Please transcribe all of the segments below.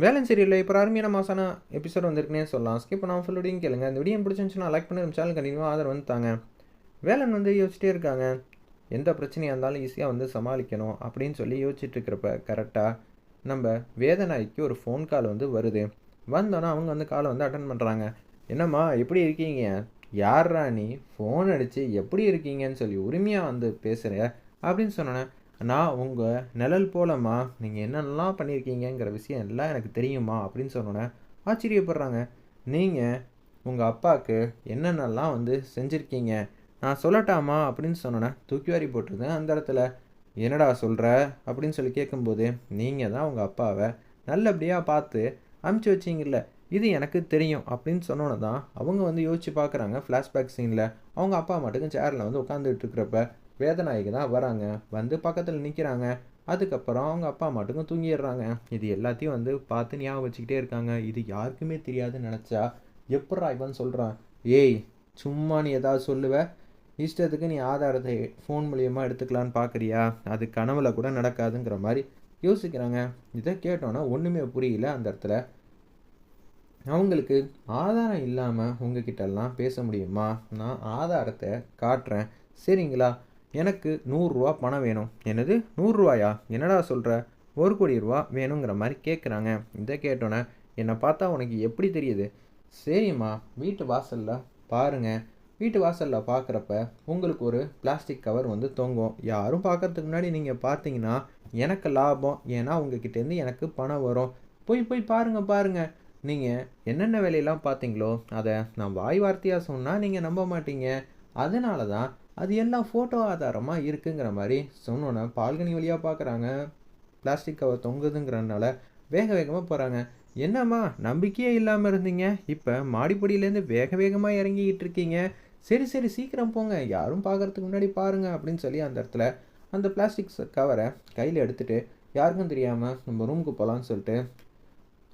வேலன் சீரியலில். இப்போ அருமையான மாசான எபிசோட் வந்திருக்குனே சொல்லலாம். ஸ்கிப் நான் ஃபுல்லோடையும் கேளுங்க. இந்த வீடியோ பிடிச்சிருந்துச்சுன்னா லைக் பண்ணி நம்ம சேனல் கண்டினியூவாக ஆதரவு வந்து தாங்க. வேலன் வந்து யோசிச்சிட்டே இருக்காங்க. எந்த பிரச்சனையாக இருந்தாலும் ஈஸியாக வந்து சமாளிக்கணும் அப்படின்னு சொல்லி யோசிச்சுட்டு இருக்கிறப்ப கரெக்டாக நம்ம வேதநாய்க்கு ஒரு ஃபோன் கால் வந்து வருது. வந்தோன்னே அவங்க வந்து காலை வந்து அட்டன் பண்ணுறாங்க என்னம்மா எப்படி இருக்கீங்க? யார்ரா நீ? ஃபோன் அடித்து எப்படி இருக்கீங்கன்னு சொல்லி உரிமையாக வந்து பேசுகிற அப்படின்னு சொன்னோன்னே நான் உங்கள் நிழல் போலம்மா நீங்கள் என்னென்னலாம் பண்ணியிருக்கீங்கங்கிற விஷயம் எல்லாம் எனக்கு தெரியுமா அப்படின்னு சொன்னோன்னே ஆச்சரியப்படுறாங்க. நீங்கள் உங்கள் அப்பாவுக்கு என்னென்னலாம் வந்து செஞ்சுருக்கீங்க? நான் சொல்லட்டாமா அப்படின்னு சொன்னோன்னே தூக்கி வாரி போட்டிருந்தேன் அந்த இடத்துல. என்னடா சொல்கிற அப்படின்னு சொல்லி கேட்கும்போது நீங்கள் தான் உங்கள் அப்பாவை நல்லபடியாக பார்த்து அமுச்சு வச்சிங்கல்ல இது எனக்கு தெரியும் அப்படின்னு சொன்னோன்னே தான் அவங்க வந்து யோசிச்சு பார்க்குறாங்க. ஃப்ளாஷ்பேக் சீனில் அவங்க அப்பா மட்டுக்கும் சேரில் வந்து உட்காந்துட்டு இருக்கிறப்ப வேதநாயகி தான் வராங்க. வந்து பக்கத்தில் நிற்கிறாங்க அதுக்கப்புறம் அவங்க அப்பா மட்டுக்கும் தூங்கிடுறாங்க. இது எல்லாத்தையும் வந்து பார்த்து ஞாபகம் வச்சுக்கிட்டே இருக்காங்க. இது யாருக்குமே தெரியாதுன்னு நினச்சா எப்பட்றா இவன் சொல்கிறான் ஏய் சும்மா நீ ஏதாவது சொல்லுவ. இஷ்டத்துக்கு நீ ஆதாரத்தை ஃபோன் மூலியமாக எடுத்துக்கலான்னு பார்க்குறியா அது கனவுல கூட நடக்காதுங்கிற மாதிரி யோசிக்கிறாங்க. இதை கேட்டோன்னா ஒன்றுமே புரியல அந்த இடத்துல. அவங்களுக்கு ஆதாரம் இல்லாமல் உங்ககிட்டலாம் பேச முடியுமா? நான் ஆதாரத்தை காட்டுறேன். சரிங்களா? எனக்கு நூறுரூவா பணம் வேணும். என்னது? நூறுரூவாயா? என்னடா சொல்கிற ஒரு கோடி ரூபா வேணுங்கிற மாதிரி கேட்குறாங்க இதை கேட்டோன்னே என்னை பார்த்தா உனக்கு எப்படி தெரியுது? சரிம்மா வீட்டு வாசலில் பாருங்கள் வீட்டு வாசலில் பார்க்குறப்ப உங்களுக்கு ஒரு பிளாஸ்டிக் கவர் வந்து தொங்கும். யாரும் பார்க்கறதுக்கு முன்னாடி நீங்கள் பார்த்தீங்கன்னா எனக்கு லாபம். ஏன்னா உங்ககிட்டேருந்து எனக்கு பணம் வரும். போய் போய் பாருங்கள் பாருங்கள் நீங்கள் என்னென்ன வேலையெல்லாம் பார்த்தீங்களோ அதை நான் வாய் வார்த்தையாக சொன்னால் நீங்கள் நம்ப மாட்டீங்க. அதனால தான் அது எல்லாம் ஃபோட்டோ ஆதாரமாக இருக்குங்கிற மாதிரி சொன்னோன்னே பால்கனி வழியாக பார்க்குறாங்க பிளாஸ்டிக் கவர் தொங்குதுங்கிறனால வேக வேகமாக போகிறாங்க என்னம்மா நம்பிக்கையே இல்லாமல் இருந்தீங்க? இப்போ மாடிப்படியிலேருந்து வேக வேகமாக இறங்கிக்கிட்டு இருக்கீங்க. சரி சரி சீக்கிரம் போங்க. யாரும் பார்க்குறதுக்கு முன்னாடி பாருங்க அப்படின்னு சொல்லி அந்த இடத்துல அந்த பிளாஸ்டிக் கவரை கையில் எடுத்துகிட்டு யாருக்கும் தெரியாமல் நம்ம ரூமுக்கு போகலான்னு சொல்லிட்டு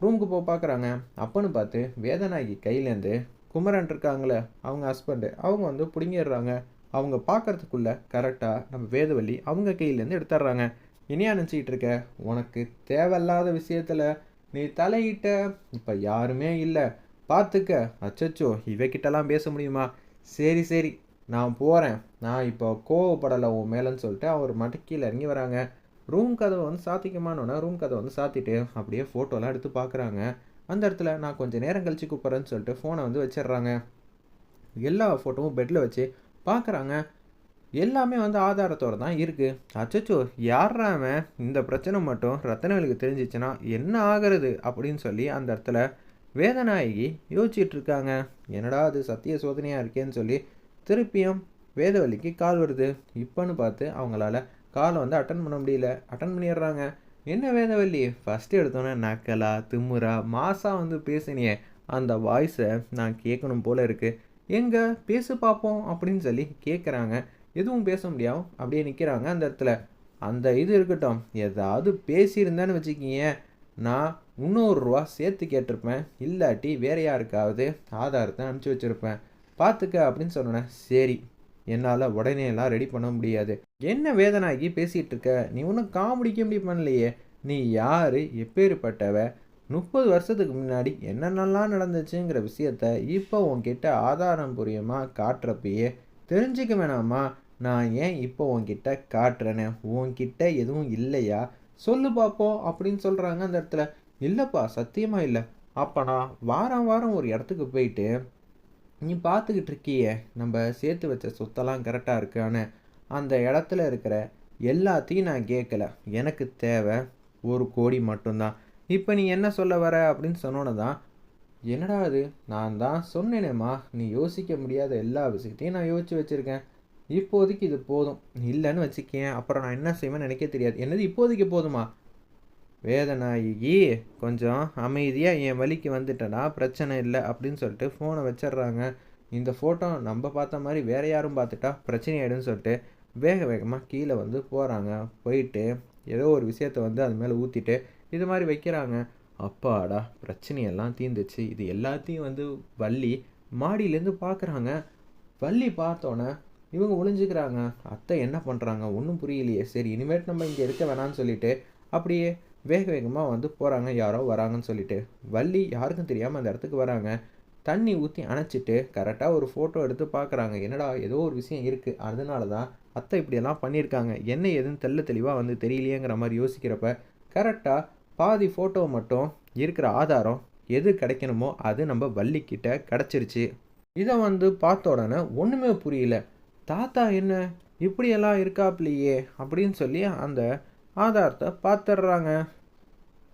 ரூமுக்கு போக பார்க்குறாங்க அப்பன்னு பார்த்து வேதநாயகி கையிலேருந்து குமரன் இருக்காங்களே அவங்க ஹஸ்பண்டு அவங்க வந்து பிடுங்கிடுறாங்க. அவங்க பார்க்கறதுக்குள்ள கரெக்டாக நம்ம வேதவள்ளி அவங்க கையிலேருந்து எடுத்துடுறாங்க. இனியா நினச்சிக்கிட்டு இருக்க உனக்கு தேவையில்லாத விஷயத்தில் நீ தலையிட்ட இப்போ யாருமே இல்லை. பார்த்துக்க. அச்சச்சோ இவகிட்டலாம் பேச முடியுமா? சரி சரி நான் போகிறேன் நான் இப்போ கோவப்படலை உன் மேலேன்னு சொல்லிட்டு அவர் மடக்கியில் இறங்கி வராங்க. ரூம் கதவை வந்து சாத்திக்கமானோன்னா ரூம் கதவை வந்து சாத்திட்டு அப்படியே ஃபோட்டோலாம் எடுத்து பார்க்குறாங்க. அந்த இடத்துல நான் கொஞ்சம் நேரம் கழித்து கூப்பிட்றேன்னு சொல்லிட்டு ஃபோனை வந்து வச்சிடுறாங்க. எல்லா ஃபோட்டோவும் பெட்டில் வச்சு பார்க்குறாங்க எல்லாமே வந்து ஆதாரத்தோடு தான் இருக்குது அச்சச்சோ யாராம இந்த பிரச்சனை மட்டும் ரத்தனவேலுக்கு தெரிஞ்சிச்சுன்னா என்ன ஆகிறது அப்படின்னு சொல்லி அந்த இடத்துல வேதநாயகி யோசிச்சுட்டு இருக்காங்க. என்னடா அது சத்திய சோதனையாக இருக்கேன்னு சொல்லி திருப்பியும் வேதவல்லிக்கு கால் வருது. இப்போன்னு பார்த்து அவங்களால காலை வந்து அட்டன் பண்ண முடியல. அட்டன் பண்ணிடுறாங்க. என்ன வேதவல்லி? ஃபஸ்ட்டு எடுத்தோன்னே நக்கலா திமுறா மாசா வந்து பேசினியே. அந்த வாய்ஸை நான் கேட்கணும் போல இருக்குது எங்கே? பேசு பார்ப்போம் அப்படின்னு சொல்லி கேட்குறாங்க எதுவும் பேச முடியாமல் அப்படியே நிற்கிறாங்க அந்த இடத்துல. அந்த இது இருக்கட்டும். ஏதாவது பேசியிருந்தேன்னு வச்சுக்கிங்க. நான் முந்நூறுரூவா சேர்த்து கேட்டிருப்பேன். இல்லாட்டி வேற யாருக்காவது ஆதாரத்தை அனுப்பிச்சி வச்சுருப்பேன். பார்த்துக்க அப்படின்னு சொன்னேன் சரி. என்னால் உடனே எல்லாம் ரெடி பண்ண முடியாது. என்ன வேதனாகி பேசிகிட்டு இருக்க? நீ ஒன்றும் காமெடிக்க முடிய பண்ணலையே. நீ யார்? எப்பேற்பட்டவ? முப்பது வருஷத்துக்கு முன்னாடி என்னென்னலாம் நடந்துச்சுங்கிற விஷயத்த இப்போ உன்கிட்ட ஆதாரம் புரியமாக காட்டுறப்பயே தெரிஞ்சுக்க வேணாமா? நான் ஏன் இப்போ உன்கிட்ட காட்டுறேனே? உன்கிட்ட எதுவும் இல்லையா? சொல்லு பார்ப்போம் அப்படின்னு சொல்கிறாங்க அந்த இடத்துல. இல்லைப்பா சத்தியமாக இல்லை. அப்போ நான் வாரம் வாரம் ஒரு இடத்துக்கு போயிட்டு நீ பார்த்துக்கிட்டு இருக்கியே நம்ம சேர்த்து வச்ச சொத்தெல்லாம் கரெக்டாக இருக்கான்னு. அந்த இடத்துல இருக்கிற எல்லாத்தையும் நான் கேட்கல. எனக்கு தேவை ஒரு கோடி மட்டும்தான். இப்போ நீ என்ன சொல்ல வர அப்படின்னு சொன்னோன்னு தான் என்னடா அது நான் தான் சொன்னேனேம்மா. நீ யோசிக்க முடியாத எல்லா விஷயத்தையும் நான் யோசிச்சு வச்சுருக்கேன். இப்போதைக்கு இது போதும். இல்லைன்னு வச்சுக்கேன். அப்புறம் நான் என்ன செய்வேன்னு நினைக்க தெரியாது. என்னது இப்போதைக்கு போதுமா? வேதநாயகி கொஞ்சம் அமைதியாக என் வழிக்கு வந்துட்டேன்னா பிரச்சனை இல்லை. அப்படின்னு சொல்லிட்டு ஃபோனை வச்சிடுறாங்க. இந்த ஃபோட்டோ நம்ம பார்த்த மாதிரி வேறு யாரும் பார்த்துட்டா பிரச்சனை ஆகிடும்னு சொல்லிட்டு வேக வேகமாக கீழே வந்து போகிறாங்க போயிட்டு ஏதோ ஒரு விஷயத்த வந்து அது மேலே ஊற்றிட்டு இது மாதிரி வைக்கிறாங்க. அப்பாடா பிரச்சனையெல்லாம் தீர்ந்துச்சு. இது எல்லாத்தையும் வந்து வள்ளி மாடியிலேருந்து பார்க்குறாங்க. வள்ளி பார்த்தோன்னே இவங்க ஒளிஞ்சுக்கிறாங்க. அத்தை என்ன பண்ணுறாங்க? ஒன்றும் புரியலையே. சரி இனிமேட்டு நம்ம இங்கே இருக்க வேணாம்னு சொல்லிட்டு அப்படியே வேக வேகமாக வந்து போகிறாங்க யாரோ வராங்கன்னு சொல்லிட்டு. வள்ளி யாருக்கும் தெரியாமல் அந்த இடத்துக்கு வராங்க. தண்ணி ஊற்றி அணைச்சிட்டு கரெக்டாக ஒரு ஃபோட்டோ எடுத்து பார்க்குறாங்க. என்னடா ஏதோ ஒரு விஷயம் இருக்குது அதனால தான் அத்தை இப்படியெல்லாம் பண்ணியிருக்காங்க. என்ன ஏதுன்னு தெல்ல தெளிவாக வந்து தெரியலையேங்கிற மாதிரி யோசிக்கிறப்ப கரெக்டாக பாதி ஃபோட்டோ மட்டும் இருக்கிற ஆதாரம் எது கிடைக்கணுமோ அது நம்ம வள்ளிக்கிட்ட கிடச்சிருச்சு. இதை வந்து பார்த்த உடனே ஒன்றுமே புரியல. தாத்தா என்ன? இப்படியெல்லாம் இருக்காப்லையே? அப்படின்னு சொல்லி அந்த ஆதாரத்தை பார்த்துடுறாங்க.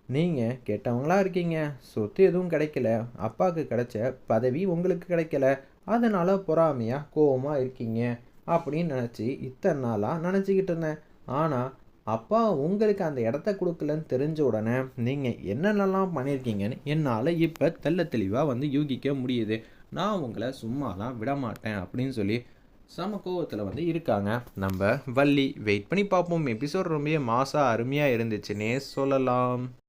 நீங்கள் கெட்டவங்களா இருக்கீங்க. சொத்து எதுவும் கிடைக்கல. அப்பாவுக்கு கிடைச்ச பதவி உங்களுக்கு கிடைக்கல. அதனால் பொறாமையாக கோவமாக இருக்கீங்க. அப்படின்னு நினச்சி இத்தனை நாளாக நினச்சிக்கிட்டு இருந்தேன். ஆனால் அப்பா உங்களுக்கு அந்த இடத்த கொடுக்கலன்னு தெரிஞ்ச உடனே நீங்கள் என்னென்னலாம் பண்ணியிருக்கீங்கன்னு என்னால் இப்போ தெள்ள தெளிவாக வந்து யூகிக்க முடியுது. நான் உங்களை சும்மாலாம் விட மாட்டேன் அப்படின்னு சொல்லி சம கோவத்தில் வந்து இருக்காங்க. நம்ம வள்ளி வெயிட் பண்ணி பார்ப்போம். எபிசோட் ரொம்ப மாசாக அருமையாக இருந்துச்சுன்னே சொல்லலாம்.